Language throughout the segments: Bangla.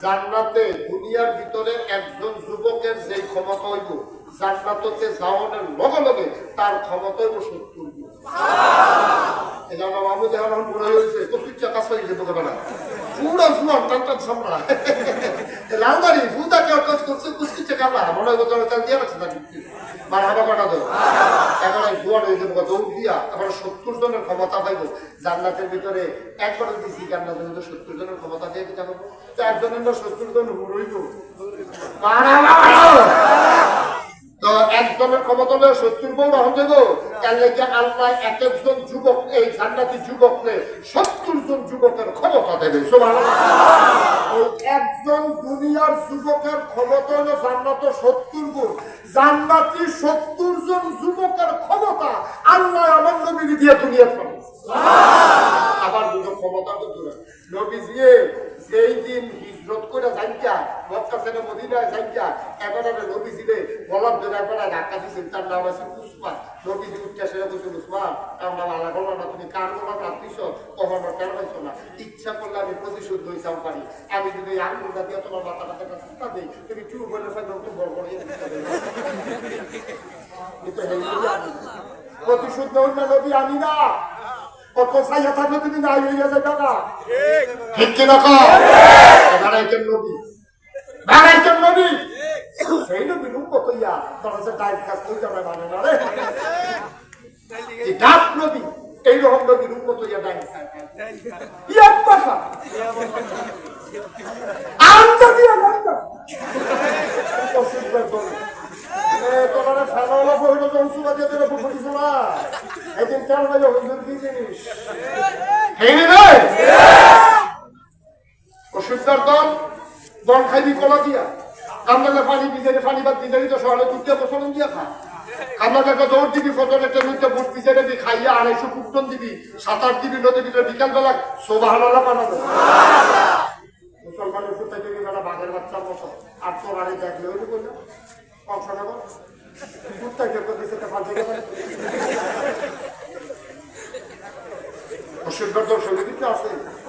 জান্নাতে দুনিয়ার ভিতরে একজন যুবকের যে ক্ষমতা হইব, জান্নাততে যাওয়ানের লগে লগে তার ক্ষমতা হইব সত্তর গুণ এই জন্য মামুদ এখন হয়েছে কুস্কি চাকা না কোথাও তার দিয়ে রাখছে তার মার হাবা কাটা দেয় এখন এই জুয়ান হয়ে যাব সত্তর জনের ক্ষমতা পাইব জান্নাতের ভিতরে একবার দিছি জান্নাতের ভিতরে সত্তর জনের ক্ষমতা দিয়ে তো একজনের না সত্তর জন হুড়ইব তো একজনের ক্ষমতা হলে সত্তর বউ রহন দেব লেগে আল্লাহ এক একজন যুবক, এই জান্নাতি যুবককে সত্তর জন যুবকের ক্ষমতা দেবে একজন দুনিয়ার যুবকের ক্ষমতা হলো জান্নাত সত্তর গুণ। জান্নাতি সত্তর জন যুবকের ক্ষমতা আল্লাহ আমার নবী দিয়ে দুনিয়া ফেলে আবার দুটো ক্ষমতা তো দূরে নবী যেই দিন হিজরত করে থেকে মদিনায় যাইকা এবারে নবী দিলে গলার ধরে একবার ধাক্কা দিয়েছেন, তার নাম আছে উসমান। নবীজি উঠতে সেটা বলছে উসমান আমার নাম আলা গলা না, তুমি কার গলা রাত্রিস কখনো কেন হয়েছ না। ইচ্ছা করলে আমি প্রতিশোধ লইতাম পারি। আমি যদি আঙুলটা দিয়ে তোমার মাথা মাথা চিন্তা দিই, তুমি কি বলে ফেলো তো বড় বড় ইয়ে। প্রতিশোধ নেই না নবী আমি না। কত সাইয়া থাকলে তুমি নাই হইয়া যাবে না। ঠিক কিনা কও? বাড়াইতেন নবী। বাড়াইতেন নবী সেই নবী রূপ কত ইয়া কাছে ডাইট কাজ কই যাবে মানে না রে। এই ডাক নবী এই একদিন কেন বাজে হুজুর কি জিনিস। দল খাইবি, কলা দিয়া। কামলাকে পানি ভিজে পানি বাদ ভিজে তো সকালে দুধকে বসন দিয়া খা। আমরা কামলাকে দৌড় দিবি ফজর একটা দুধকে বুট ভিজে দিবি খাইয়া আড়াইশো কুটন দিবি সাত আট দিবি নদী ভিতরে বিকাল বেলা সোবাহালা বানাবো। মুসলমানের ওষুধ থেকে বেলা বাঘের বাচ্চা মতো আর তোর আরে দেখলে ওই বলল কংসনগর কুত্তা কে তা তো শরীর আছে।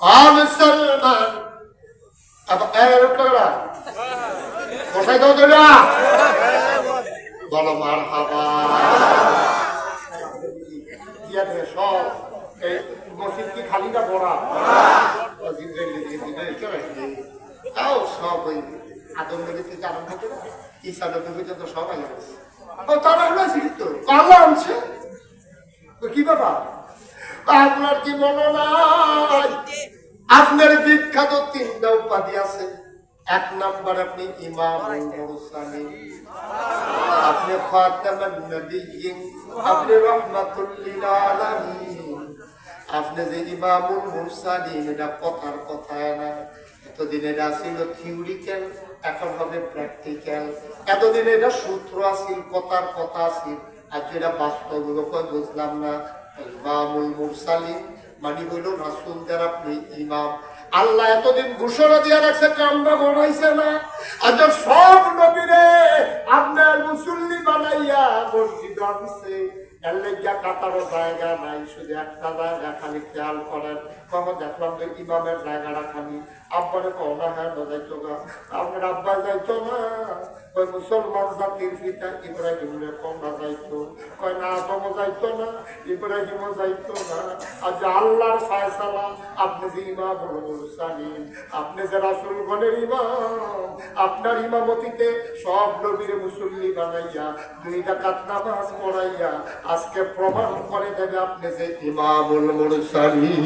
আল সালমান আবার এর উপরা কোথায় দাও তোরা বলো মার হাবা সব এই মসজিদ কি খালি না বড়া রাখি তাও সব ওই আদম থেকে আরম্ভ করে ঈসা নবী পর্যন্ত সবাই আছে। তো। আল্লাহ আনছে। কি আপনার কি মনে নাই? আপনার বিখ্যাত তিনটা উপাধি আছে। এক নাম্বার আপনি ইমাম আপনি আপনি রহমাতুল্লিল আলামিন। আপনি যে ইমামুল মুরসালিন এটা কথার কথা না। এতদিন এটা ছিল থিওরিক্যাল এখন হবে প্র্যাকটিক্যাল এতদিন এটা সূত্র আছিল, কথার কথা আছিল। আর যেটা বাস্তব বুঝলাম না। ইমামুল মুরসালিন মানে হইল রাসুলদের আপনি ইমাম। আল্লাহ এতদিন ঘোষণা দিয়ে রাখছে কামরা বানাইছে না। আজ সব নবীরে আপনার মুসল্লি বানাইয়া মসজিদ আনছে। এর লেগিয়া জায়গা নাই, শুধু একটা জায়গা খালি খেয়াল করেন। দেখলাম যে ইমামের জায়গাটা খালি। আব্বারে হ্যাঁ আব্বা না। ওই মুসলমান জাতির পিতা কয়, না আদমও না। ইব্রাহিমও না। আর যে আল্লাহর ফায়সালা, আপনি যে ইমাম আপনি যে ইমাম, আপনার ইমামতিতে সব নবীর মুসল্লি বানাইয়া, দুই রাকাত নামাজ পড়াইয়া আজকে প্রমাণ করে দেবে আপনি যে ইমামুল মুরসালিন।